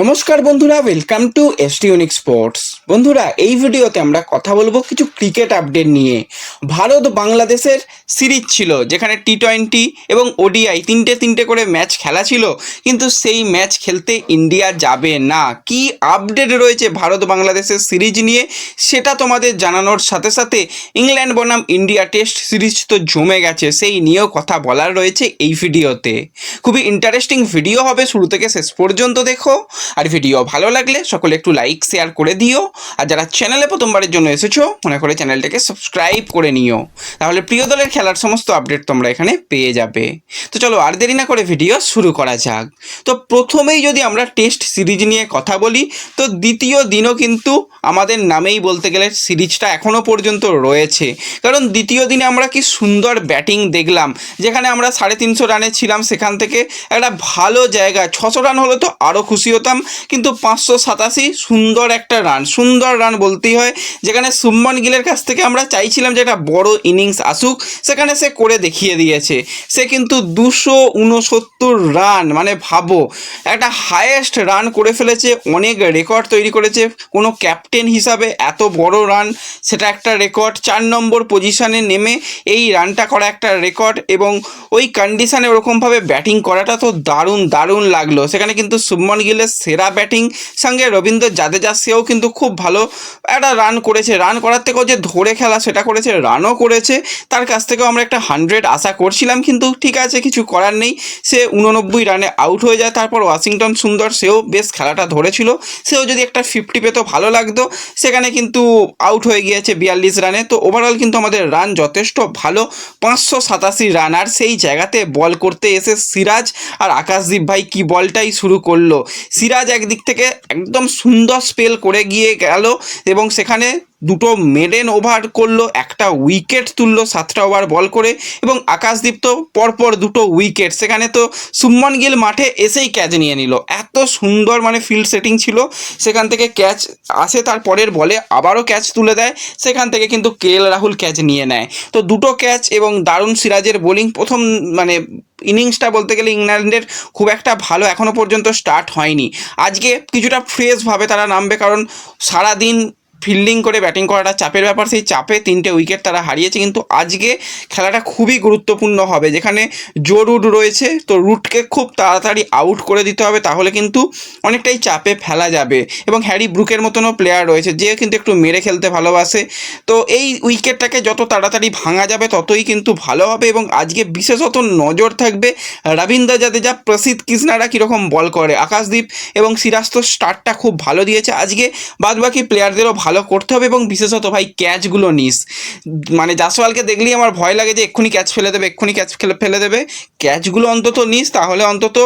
নমস্কার বন্ধুরা welcome to ST unique sports বন্ধুরা, এই ভিডিওতে আমরা কথা বলব কিছু ক্রিকেট আপডেট নিয়ে। ভারত বাংলাদেশের সিরিজ ছিল, যেখানে টি টোয়েন্টি এবং ওডিআই তিনটে তিনটে করে ম্যাচ খেলা ছিল, কিন্তু সেই ম্যাচ খেলতে ইন্ডিয়া যাবে না। কি আপডেট রয়েছে ভারত বাংলাদেশের সিরিজ নিয়ে, সেটা তোমাদের জানানোর সাথে সাথে ইংল্যান্ড বনাম ইন্ডিয়া টেস্ট সিরিজ তো জমে গেছে, সেই নিয়েও কথা বলার রয়েছে এই ভিডিওতে। খুবই ইন্টারেস্টিং ভিডিও হবে, শুরু থেকে শেষ পর্যন্ত দেখো। আর ভিডিও ভালো লাগলে সকলে একটু লাইক শেয়ার করে দিও। আর যারা চ্যানেলে প্রথমবারের জন্য এসেছ, মনে করে চ্যানেলটাকে সাবস্ক্রাইব করে নিও। তাহলে প্রিয় দলের খেলার সমস্ত আপডেট তোমরা এখানে পেয়ে যাবে। তো চলো আর দেরি না করে ভিডিও শুরু করা যাক। তো প্রথমেই যদি আমরা টেস্ট সিরিজ নিয়ে কথা বলি, তো দ্বিতীয় দিনও কিন্তু আমাদের নামেই বলতে গেলে সিরিজটা এখনও পর্যন্ত রয়েছে। কারণ দ্বিতীয় দিনে আমরা কি সুন্দর ব্যাটিং দেখলাম, যেখানে আমরা সাড়ে তিনশো রানে ছিলাম, সেখান থেকে একটা ভালো জায়গা ছশো রান হলে তো আরও খুশি হতাম। কিন্তু পাঁচশো সাতাশি সুন্দর একটা রান সুন্দর রান বলতেই হয়। যেখানে সুমন গিলের কাছ থেকে আমরা চাইছিলাম যে একটা বড় ইনিংস আসুক, সেখানে সে করে দেখিয়ে দিয়েছে। সে কিন্তু দুশো উনসত্তর রান মানে ভাবো, একটা হায়েস্ট রান করে ফেলেছে, অনেক রেকর্ড তৈরি করেছে। কোনো ক্যাপ্টেন হিসাবে এত বড় রান সেটা একটা রেকর্ড চার নম্বর পজিশানে নেমে এই রানটা করা একটা রেকর্ড এবং ওই কন্ডিশানে ওরকমভাবে ব্যাটিং করাটা তো দারুণ দারুণ লাগল। সেখানে কিন্তু শুভমন গিলের সেরা ব্যাটিং সঙ্গে রবীন্দ্র জাদেজা, সেও কিন্তু খুব ভালো একটা রান করেছে। রান করার থেকেও যে ধরে খেলা সেটা করেছে রানও করেছে। তার কাছ থেকেও আমরা একটা হান্ড্রেড আশা করছিলাম, কিন্তু ঠিক আছে, কিছু করার নেই। সে উননব্বই রানে আউট হয়ে যায়। তারপর ওয়াশিংটন সুন্দর, সেও বেশ খেলাটা ধরেছিল। সেও যদি একটা ফিফটি পেতো, ভালো লাগতো। সেখানে কিন্তু আউট হয়ে গিয়েছে বিয়াল্লিশ রানে। তো ওভারঅল কিন্তু আমাদের রান যথেষ্ট ভালো। পাঁচশো সাতাশি রান আর সেই জায়গাতে বল করতে এসে সিরাজ আর আকাশদীপ ভাই কি বলটাই শুরু করল। সিরাজ একদিক থেকে একদম সুন্দর স্পেল করে গিয়ে গেল এবং সেখানে দুটো মেডেন ওভার করল, একটা উইকেট তুললো সাতটা ওভার বল করে এবং আকাশদীপ তো পরপর দুটো উইকেট। সেখানে তো সুমন গিল মাঠে এসেই ক্যাচ নিয়ে নিল। এত সুন্দর মানে ফিল্ড সেটিং ছিল। সেখান থেকে ক্যাচ আসে তার পরের বলে আবারও ক্যাচ তুলে দেয়। সেখান থেকে কিন্তু কে এল রাহুল ক্যাচ নিয়ে নেয়। তো দুটো ক্যাচ এবং দারুণ সিরাজের বোলিং প্রথম মানে ইনিংসটা বলতে গেলে ইংল্যান্ডের খুব একটা ভালো এখনও পর্যন্ত স্টার্ট হয়নি। আজকে কিছুটা ফ্রেশভাবে তারা নামবে কারণ সারাদিন ফিল্ডিং করে ব্যাটিং করাটা চাপের ব্যাপার। সেই চাপে তিনটে উইকেট তারা হারিয়েছে। কিন্তু আজকে খেলাটা খুবই গুরুত্বপূর্ণ হবে। যেখানে জো রুট রয়েছে, তো রুটকে খুব তাড়াতাড়ি আউট করে দিতে হবে। তাহলে কিন্তু অনেকটাই চাপে ফেলা যাবে। এবং হ্যারি ব্রুকের মতনও প্লেয়ার রয়েছে, যে কিন্তু একটু মেরে খেলতে ভালোবাসে। তো এই উইকেটটাকে যত তাড়াতাড়ি ভাঙা যাবে, ততই কিন্তু ভালো হবে। এবং আজকে বিশেষত নজর থাকবে রবীন্দ্র জাদেজা, প্রসিদ্ধ কৃষ্ণারা কীরকম বল করে। আকাশদীপ এবং সিরাজ তো স্টার্টটা খুব ভালো দিয়েছে। আজকে বাদবাকি প্লেয়ারদেরও ভালো করতে হবে এবং বিশেষত ভাই ক্যাচগুলো নিস। মানে জাসওয়ালকে দেখলেই আমার ভয় লাগে যে এক্ষুনি ক্যাচ ফেলে দেবে, এক্ষুনি ক্যাচ ফেলে ফেলে দেবে। ক্যাচগুলো অন্তত নিস, তাহলে অন্তত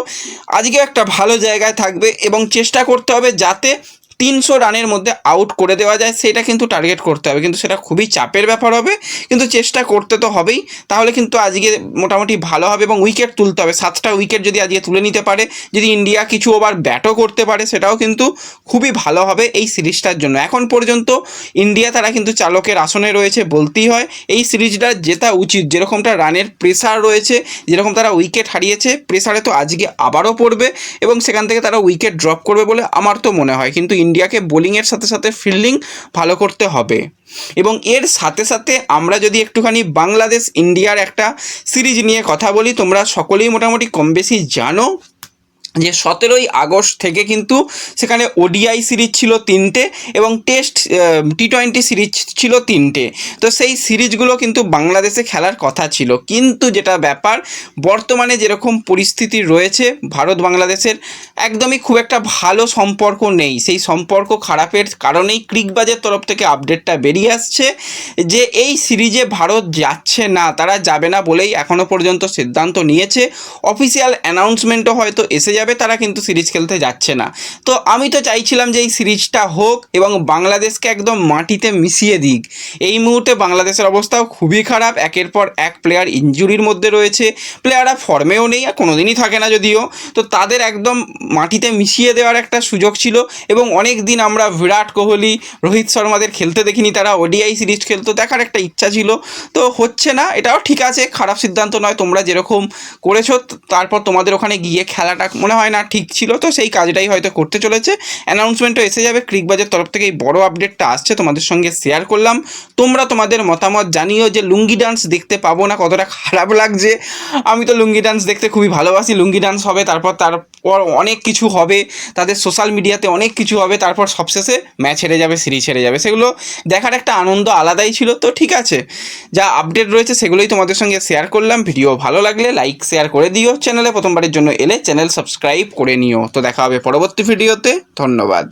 আজকে একটা ভালো জায়গায় থাকবে এবং চেষ্টা করতে হবে যাতে তিনশো রানের মধ্যে আউট করে দেওয়া যায়, সেটা কিন্তু টার্গেট করতে হবে। কিন্তু সেটা খুবই চাপের ব্যাপার হবে। কিন্তু চেষ্টা করতে তো হবেই। তাহলে কিন্তু আজকে মোটামুটি ভালো হবে এবং উইকেট তুলতে হবে। সাতটা উইকেট যদি আজকে তুলে নিতে পারে, যদি ইন্ডিয়া কিছু ওভার ব্যাটও করতে পারে, সেটাও কিন্তু খুবই ভালো হবে এই সিরিজটার জন্য। এখন পর্যন্ত ইন্ডিয়া তারা কিন্তু চালকের আসনে রয়েছে বলতেই হয়। এই সিরিজটা জেতা উচিত। যেরকমটা রানের প্রেসার রয়েছে, যেরকম তারা উইকেট হারিয়েছে প্রেসারে তো আজকে আবারও পড়বে এবং সেখান থেকে তারা উইকেট ড্রপ করবে বলে আমার তো মনে হয়। কিন্তু ইন্ডিয়াকে বোলিংয়ের সাথে সাথে ফিল্ডিং ভালো করতে হবে। এবং এর সাথে সাথে আমরা যদি একটুখানি বাংলাদেশ ইন্ডিয়ার একটা সিরিজ নিয়ে কথা বলি, তোমরা সকলেই মোটামুটি কম বেশি জানো যে সতেরোই আগস্ট থেকে কিন্তু সেখানে ওডিআই সিরিজ ছিল তিনটে এবং টেস্ট টি টোয়েন্টি সিরিজ ছিল তিনটে। তো সেই সিরিজগুলো কিন্তু বাংলাদেশে খেলার কথা ছিল। কিন্তু যেটা ব্যাপার, বর্তমানে যেরকম পরিস্থিতি রয়েছে, ভারত বাংলাদেশের একদমই খুব একটা ভালো সম্পর্ক নেই। সেই সম্পর্ক খারাপের কারণেই ক্রিকবাজের তরফ থেকে আপডেটটা বেরিয়ে আসছে যে এই সিরিজে ভারত যাচ্ছে না, তারা যাবে না বলেই এখনও পর্যন্ত সিদ্ধান্ত নিয়েছে। অফিসিয়াল অ্যানাউন্সমেন্টও হয়তো এসে যাবে। তবে তারা কিন্তু সিরিজ খেলতে যাচ্ছে না। তো আমি তো চাইছিলাম যে এই সিরিজটা হোক এবং বাংলাদেশকে একদম মাটিতে মিশিয়ে দিক। এই মুহূর্তে বাংলাদেশের অবস্থাও খুবই খারাপ। একের পর এক প্লেয়ার ইঞ্জুরির মধ্যে রয়েছে। প্লেয়াররা ফর্মেও নেই, আর কোনো দিনই থাকে না যদিও। তো তাদের একদম মাটিতে মিশিয়ে দেওয়ার একটা সুযোগ ছিল এবং অনেক দিন আমরা বিরাট কোহলি, রোহিত শর্মাদের খেলতে দেখিনি, তারা ওডিআই সিরিজ খেলতো, দেখার একটা ইচ্ছা ছিল। তো হচ্ছে না, এটাও ঠিক আছে, খারাপ সিদ্ধান্ত নয়, তোমরা যেরকম করেছ, তারপর তোমাদের ওখানে গিয়ে খেলাটা মনে হয় না ঠিক ছিল, তো সেই কাজটাই হয়তো করতে চলেছে। অ্যানাউন্সমেন্টও এসে যাবে ক্রিকবাজের তরফ থেকে এই বড় আপডেটটা আসছে, তোমাদের সঙ্গে শেয়ার করলাম। তোমরা তোমাদের মতামত জানিও যে লুঙ্গি ডান্স দেখতে পাবো না, কতটা খারাপ লাগছে। আমি তো লুঙ্গি ডান্স দেখতে খুবই ভালোবাসি, লুঙ্গি ডান্স হবে, তারপর তারপর অনেক কিছু হবে, তাদের সোশ্যাল মিডিয়াতে অনেক কিছু হবে, তারপর সবশেষে ম্যাচ হেরে যাবে সিরিজ হেরে যাবে। সেগুলো দেখার একটা আনন্দ আলাদাই ছিল, তো ঠিক আছে। যা আপডেট রয়েছে সেগুলোই তোমাদের সঙ্গে শেয়ার করলাম। ভিডিও ভালো লাগলে লাইক শেয়ার করে দিও। চ্যানেলে প্রথমবারের জন্য এলে চ্যানেল সাবস্ক্রাইব করে নিও। তো দেখা হবে পরবর্তী ভিডিওতে ধন্যবাদ।